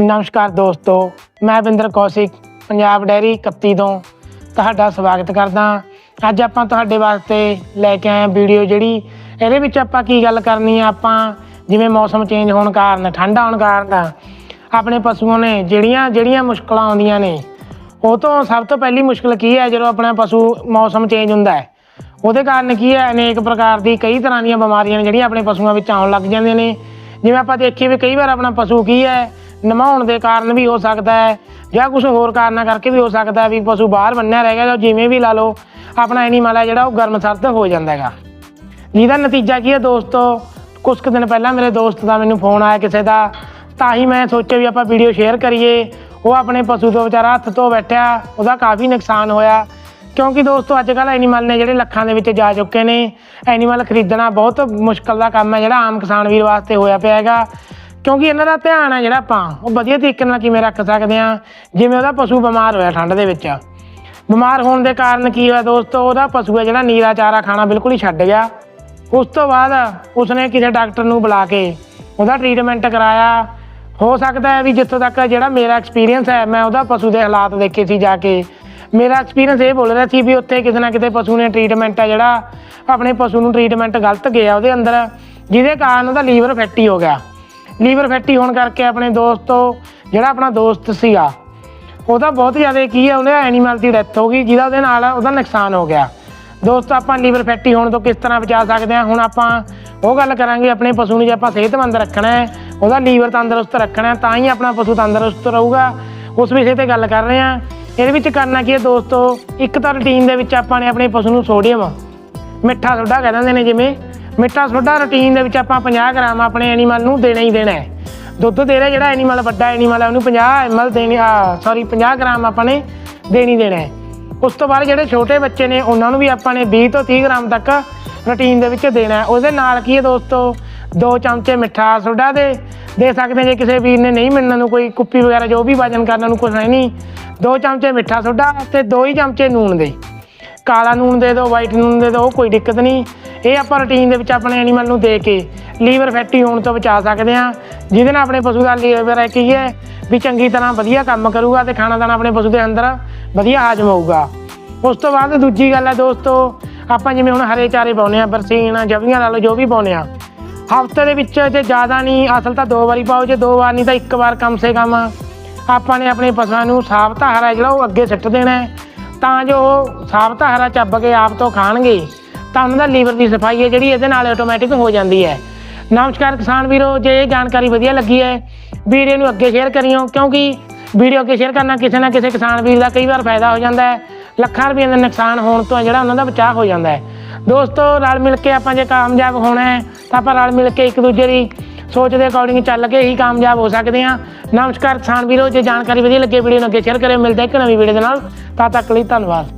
ਨਮਸਕਾਰ ਦੋਸਤੋ, ਮੈਂ ਵਿੰਦਰ ਕੌਸ਼ਿਕ, ਪੰਜਾਬ ਡੈਰੀ 31 ਤੋਂ ਤੁਹਾਡਾ ਸਵਾਗਤ ਕਰਦਾ ਅੱਜ ਆਪਾਂ ਤੁਹਾਡੇ ਵਾਸਤੇ ਲੈ ਕੇ ਆਏ ਹਾਂ ਵੀਡੀਓ ਜਿਹੜੀ, ਇਹਦੇ ਵਿੱਚ ਆਪਾਂ ਕੀ ਗੱਲ ਕਰਨੀ ਆ, ਆਪਾਂ ਜਿਵੇਂ ਮੌਸਮ ਚੇਂਜ ਹੋਣ ਕਾਰਨ ਠੰਡਾ ਹੋਣ ਕਾਰਨ, ਆਪਣੇ ਪਸ਼ੂਆਂ ਨੇ ਜਿਹੜੀਆਂ ਜਿਹੜੀਆਂ ਮੁਸ਼ਕਲਾਂ ਆਉਂਦੀਆਂ ਨੇ, ਉਹ ਤੋਂ ਸਭ ਤੋਂ ਪਹਿਲੀ ਮੁਸ਼ਕਲ ਕੀ ਹੈ, ਜਦੋਂ ਆਪਣਾ ਪਸ਼ੂ ਮੌਸਮ ਚੇਂਜ ਹੁੰਦਾ ਹੈ? ਉਹਦੇ ਕਾਰਨ ਕੀ ਹੈ, ਅਨੇਕ ਪ੍ਰਕਾਰ ਦੀ ਕਈ ਤਰ੍ਹਾਂ ਦੀਆਂ ਬਿਮਾਰੀਆਂ ਨੇ ਜਿਹੜੀਆਂ ਆਪਣੇ ਪਸ਼ੂਆਂ ਵਿੱਚ ਆਉਣ ਲੱਗ ਜਾਂਦੀਆਂ ਨੇ। ਜਿਵੇਂ ਆਪਾਂ ਦੇਖੀਏ ਵੀ ਕਈ ਵਾਰ ਆਪਣਾ ਪਸ਼ੂ ਕੀ ਹੈ ਨਮਾਉਣ ਦੇ ਕਾਰਨ ਵੀ ਹੋ ਸਕਦਾ ਹੈ, ਜਾਂ ਕੁਝ ਹੋਰ ਕਾਰਨਾਂ ਕਰਕੇ ਵੀ ਹੋ ਸਕਦਾ ਹੈ ਵੀ ਪਸ਼ੂ ਬਾਹਰ ਬੰਨਿਆ ਰਹਿ ਗਿਆ, ਜਾਂ ਜਿਵੇਂ ਵੀ ਲਾ ਲਓ, ਆਪਣਾ ਐਨੀਮਲ ਹੈ ਜਿਹੜਾ ਉਹ ਗਰਮ ਸਰਦ ਹੋ ਜਾਂਦਾ ਹੈਗਾ। ਜਿਹਦਾ ਨਤੀਜਾ ਕੀ ਹੈ ਦੋਸਤੋ? ਕੁਝ ਕੁ ਦਿਨ ਪਹਿਲਾਂ ਮੇਰੇ ਦੋਸਤ ਦਾ ਮੈਨੂੰ ਫੋਨ ਆਇਆ ਕਿਸੇ ਦਾ, ਤਾਂ ਹੀ ਮੈਂ ਸੋਚਿਆ ਵੀ ਆਪਾਂ ਵੀਡੀਓ ਸ਼ੇਅਰ ਕਰੀਏ। ਉਹ ਆਪਣੇ ਪਸ਼ੂ ਤੋਂ ਵਿਚਾਰਾ ਹੱਥ ਤੋਂ ਬੈਠਿਆ, ਉਹਦਾ ਕਾਫੀ ਨੁਕਸਾਨ ਹੋਇਆ। ਕਿਉਂਕਿ ਦੋਸਤੋ ਅੱਜ ਕੱਲ੍ਹ ਐਨੀਮਲ ਨੇ ਜਿਹੜੇ ਲੱਖਾਂ ਦੇ ਵਿੱਚ ਜਾ ਚੁੱਕੇ ਨੇ ਐਨੀਮਲ ਖਰੀਦਣਾ ਬਹੁਤ ਮੁਸ਼ਕਲ ਦਾ ਕੰਮ ਹੈ ਜਿਹੜਾ ਆਮ ਕਿਸਾਨ ਵੀਰ ਵਾਸਤੇ ਹੋਇਆ ਪਿਆ ਹੈਗਾ। ਕਿਉਂਕਿ ਇਹਨਾਂ ਦਾ ਧਿਆਨ ਹੈ ਜਿਹੜਾ ਆਪਾਂ, ਉਹ ਵਧੀਆ ਤਰੀਕੇ ਨਾਲ ਕਿਵੇਂ ਰੱਖ ਸਕਦੇ ਹਾਂ ਜਿਵੇਂ ਉਹਦਾ ਪਸ਼ੂ ਬਿਮਾਰ ਹੋਇਆ ਠੰਡ ਦੇ ਵਿੱਚ। ਬਿਮਾਰ ਹੋਣ ਦੇ ਕਾਰਨ ਕੀ ਹੋਇਆ ਦੋਸਤੋ, ਉਹਦਾ ਪਸ਼ੂ ਹੈ ਜਿਹੜਾ ਨੀਰਾ ਚਾਰਾ ਖਾਣਾ ਬਿਲਕੁਲ ਹੀ ਛੱਡ ਗਿਆ। ਉਸ ਤੋਂ ਬਾਅਦ ਉਸਨੇ ਕਿਸੇ ਡਾਕਟਰ ਨੂੰ ਬੁਲਾ ਕੇ ਉਹਦਾ ਟ੍ਰੀਟਮੈਂਟ ਕਰਾਇਆ। ਹੋ ਸਕਦਾ ਹੈ ਵੀ ਜਿੱਥੋਂ ਤੱਕ ਜਿਹੜਾ ਮੇਰਾ ਐਕਸਪੀਰੀਅੰਸ ਹੈ, ਮੈਂ ਉਹਦਾ ਪਸ਼ੂ ਦੇ ਹਾਲਾਤ ਦੇਖੇ ਸੀ ਜਾ ਕੇ। ਮੇਰਾ ਐਕਸਪੀਰੀਅੰਸ ਇਹ ਬੋਲ ਰਿਹਾ ਸੀ ਵੀ ਉੱਥੇ ਕਿਸੇ ਨਾ ਕਿਤੇ ਪਸ਼ੂ ਨੇ ਟ੍ਰੀਟਮੈਂਟ ਹੈ ਜਿਹੜਾ ਆਪਣੇ ਪਸ਼ੂ ਨੂੰ ਟ੍ਰੀਟਮੈਂਟ ਗਲਤ ਗਿਆ ਉਹਦੇ ਅੰਦਰ, ਜਿਹਦੇ ਕਾਰਨ ਉਹਦਾ ਲੀਵਰ ਫੈਟੀ ਹੋ ਗਿਆ। ਲੀਵਰ ਫੈਟੀ ਹੋਣ ਕਰਕੇ ਆਪਣੇ ਦੋਸਤੋ ਜਿਹੜਾ ਆਪਣਾ ਦੋਸਤ ਸੀਗਾ, ਉਹਦਾ ਬਹੁਤ ਜ਼ਿਆਦਾ ਕੀ ਹੈ ਉਹਨੇ ਐਨੀਮਲ ਦੀ ਡੈਥ ਹੋ ਗਈ, ਜਿਹਦਾ ਉਹਦੇ ਨਾਲ ਉਹਦਾ ਨੁਕਸਾਨ ਹੋ ਗਿਆ। ਦੋਸਤੋ, ਆਪਾਂ ਲੀਵਰ ਫੈਟੀ ਹੋਣ ਤੋਂ ਕਿਸ ਤਰ੍ਹਾਂ ਬਚਾ ਸਕਦੇ ਹਾਂ? ਹੁਣ ਆਪਾਂ ਉਹ ਗੱਲ ਕਰਾਂਗੇ, ਆਪਣੇ ਪਸ਼ੂ ਨੂੰ ਜੇ ਆਪਾਂ ਸਿਹਤਮੰਦ ਰੱਖਣਾ ਹੈ, ਉਹਦਾ ਲੀਵਰ ਤੰਦਰੁਸਤ ਰੱਖਣਾ ਤਾਂ ਹੀ ਆਪਣਾ ਪਸ਼ੂ ਤੰਦਰੁਸਤ ਰਹੂਗਾ। ਉਸ ਵਿਸ਼ੇ ਤੇ ਗੱਲ ਕਰ ਰਹੇ ਹਾਂ। ਇਹਦੇ ਵਿੱਚ ਕਰਨਾ ਕੀ ਹੈ ਦੋਸਤੋ? ਇੱਕ ਤਾਂ ਰੁਟੀਨ ਦੇ ਵਿੱਚ ਆਪਾਂ ਨੇ ਆਪਣੇ ਪਸ਼ੂ ਨੂੰ ਸੋਡੀਅਮ ਮਿੱਠਾ ਸੋਡਾ ਕਹਿ ਦਿੰਦੇ ਨੇ ਜਿਵੇਂ। ਮਿੱਠਾ ਸੋਡਾ ਰੁਟੀਨ ਦੇ ਵਿੱਚ ਆਪਾਂ 50 ਗ੍ਰਾਮ ਆਪਣੇ ਐਨੀਮਲ ਨੂੰ ਦੇਣਾ ਹੀ ਦੇਣਾ ਹੈ। ਦੁੱਧ ਦੇ ਰਿਹਾ ਜਿਹੜਾ ਐਨੀਮਲ ਵੱਡਾ ਐਨੀਮਲ ਹੈ, ਉਹਨੂੰ 50 ml ਦੇਣੀ, ਆ ਸੌਰੀ 50 ਗ੍ਰਾਮ ਆਪਾਂ ਨੇ ਦੇਣੀ ਦੇਣਾ ਹੈ। ਉਸ ਤੋਂ ਬਾਅਦ ਜਿਹੜੇ ਛੋਟੇ ਬੱਚੇ ਨੇ, ਉਹਨਾਂ ਨੂੰ ਵੀ ਆਪਾਂ ਨੇ 20 ਤੋਂ 30 ਗ੍ਰਾਮ ਤੱਕ ਰੁਟੀਨ ਦੇ ਵਿੱਚ ਦੇਣਾ ਹੈ। ਉਹਦੇ ਨਾਲ ਕੀ ਹੈ ਦੋਸਤੋ? ਦੋ ਚਮਚੇ ਮਿੱਠਾ ਸੋਡਾ ਦੇ। ਦੇ ਸਕਦੇ ਜੇ ਕਿਸੇ ਵੀਰ ਨੇ ਨਹੀਂ ਮਿਲਣਾ ਨੂੰ ਕੋਈ ਕੁੱਪੀ ਵਗੈਰਾ ਜੋ ਵੀ ਵਜਨ ਕਰਨ ਨੂੰ ਕੁਛ ਹੈ ਨਹੀਂ। ਦੋ ਚਮਚੇ ਮਿੱਠਾ ਸੋਡਾ ਤੇ ਦੋ ਹੀ ਚਮਚੇ ਨੂਣ ਦੇ। ਕਾਲਾ ਨੂਣ ਦੇ ਦਿਓ ਵਾਈਟ ਨੂਣ ਦੇ ਦਿਓ, ਉਹ ਕੋਈ ਦਿੱਕਤ ਨਹੀਂ। ਇਹ ਆਪਾਂ ਰੂਟੀਨ ਦੇ ਵਿੱਚ ਆਪਣੇ ਐਨੀਮਲ ਨੂੰ ਦੇ ਕੇ ਲੀਵਰ ਫੈਟੀ ਹੋਣ ਤੋਂ ਬਚਾ ਸਕਦੇ ਹਾਂ। ਜਿਹਦੇ ਨਾਲ ਆਪਣੇ ਪਸ਼ੂ ਦਾ ਲੀਵਰ ਹੈ ਕੀ ਹੈ? ਵੀ ਚੰਗੀ ਤਰ੍ਹਾਂ ਵਧੀਆ ਕੰਮ ਕਰੂਗਾ ਤੇ ਖਾਣਾ ਦਾਣਾ ਆਪਣੇ ਪਸ਼ੂ ਦੇ ਅੰਦਰ ਵਧੀਆ ਹਾਜ਼ਮ ਹੋਊਗਾ। ਉਸ ਤੋਂ ਬਾਅਦ ਦੂਜੀ ਗੱਲ ਹੈ ਦੋਸਤੋ, ਆਪਾਂ ਜਿਵੇਂ ਹੁਣ ਹਰੇ ਚਾਰੇ ਪਾਉਂਦੇ ਆ ਬਰਸੀਨ, ਜਵੀਆਂ ਲਾ ਲਓ, ਜੋ ਵੀ ਪਾਉਂਦੇ ਆ ਹਫ਼ਤੇ ਦੇ ਵਿੱਚ ਜੇ ਜ਼ਿਆਦਾ ਨਹੀਂ, ਅਸਲ ਤਾਂ ਦੋ ਵਾਰੀ ਪਾਓ, ਜੇ ਦੋ ਵਾਰ ਨਹੀਂ ਤਾਂ ਇੱਕ ਵਾਰ ਕਮ ਸੇ ਕਮ ਆਪਾਂ ਨੇ ਆਪਣੇ ਪਸ਼ੂਆਂ ਨੂੰ ਸਾਫ਼ ਹਰਾ ਜਿਹੜਾ ਉਹ ਅੱਗੇ ਸਿੱਟ ਦੇਣਾ ਹੈ। ਤਾਂ ਜੋ ਉਹ ਸਾਫ਼ ਹਰਾ ਚੱਬ ਕੇ ਆਪ ਤੋਂ ਖਾਣਗੇ, ਤਾਂ ਉਹਨਾਂ ਦਾ ਲੀਵਰ ਦੀ ਸਫ਼ਾਈ ਹੈ ਜਿਹੜੀ ਇਹਦੇ ਨਾਲ ਆਟੋਮੈਟਿਕ ਹੋ ਜਾਂਦੀ ਹੈ। ਨਮਸਕਾਰ ਕਿਸਾਨ ਵੀਰੋ, ਜੇ ਇਹ ਜਾਣਕਾਰੀ ਵਧੀਆ ਲੱਗੀ ਹੈ, ਵੀਡੀਓ ਨੂੰ ਅੱਗੇ ਸ਼ੇਅਰ ਕਰਿਓ, ਕਿਉਂਕਿ ਵੀਡੀਓ ਅੱਗੇ ਸ਼ੇਅਰ ਕਰਨਾ ਕਿਸੇ ਨਾ ਕਿਸੇ ਕਿਸਾਨ ਵੀਰ ਦਾ ਕਈ ਵਾਰ ਫਾਇਦਾ ਹੋ ਜਾਂਦਾ ਹੈ। ਲੱਖਾਂ ਰੁਪਏ ਦਾ ਨੁਕਸਾਨ ਹੋਣ ਤੋਂ ਜਿਹੜਾ ਉਹਨਾਂ ਦਾ ਬਚਾਅ ਹੋ ਜਾਂਦਾ ਹੈ। ਦੋਸਤੋ, ਰਲ ਮਿਲ ਕੇ ਆਪਾਂ ਜੇ ਕਾਮਯਾਬ ਹੋਣਾ ਹੈ, ਤਾਂ ਆਪਾਂ ਰਲ ਮਿਲ ਕੇ ਇੱਕ ਦੂਜੇ ਦੀ ਸੋਚ ਦੇ ਅਕੋਰਡਿੰਗ ਚੱਲ ਕੇ ਹੀ ਕਾਮਯਾਬ ਹੋ ਸਕਦੇ ਹਾਂ। ਨਮਸਕਾਰ ਕਿਸਾਨ ਵੀਰੋ, ਜੇ ਜਾਣਕਾਰੀ ਵਧੀਆ ਲੱਗੇ ਵੀਡੀਓ ਨੂੰ ਅੱਗੇ ਸ਼ੇਅਰ ਕਰਿਓ। ਮਿਲਦੇ ਹਾਂ ਇੱਕ ਨਵੀਂ ਵੀਡੀਓ ਦੇ ਨਾਲ। ਤਦ ਤੱਕ ਲਈ ਧੰਨਵਾਦ।